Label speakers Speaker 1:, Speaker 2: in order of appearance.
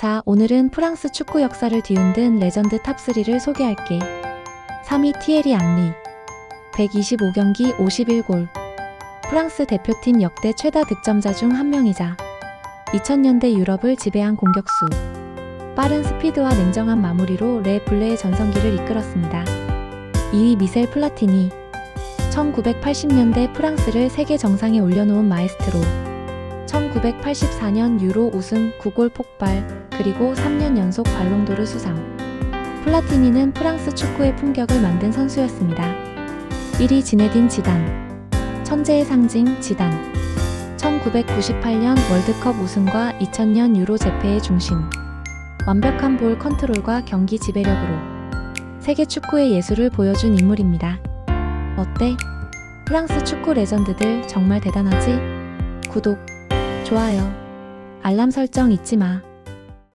Speaker 1: 자, 오늘은 프랑스 축구 역사를 뒤흔든 레전드 탑3를 소개할게. 3위 티에리 앙리. 125경기 51골. 프랑스 대표팀 역대 최다 득점자 중 한 명이자 2000년대 유럽을 지배한 공격수. 빠른 스피드와 냉정한 마무리로 레 블레의 전성기를 이끌었습니다. 2위 미셀 플라티니. 1980년대 프랑스를 세계 정상에 올려놓은 마에스트로. 1984년 유로 우승 9골 폭발, 그리고 3년 연속 발롱도르 수상. 플라티니는 프랑스 축구의 품격을 만든 선수였습니다. 1위 지네딘 지단. 천재의 상징 지단. 1998년 월드컵 우승과 2000년 유로 재패의 중심. 완벽한 볼 컨트롤과 경기 지배력으로 세계 축구의 예술을 보여준 인물입니다. 어때? 프랑스 축구 레전드들 정말 대단하지? 구독, 좋아요, 알람 설정 잊지 마.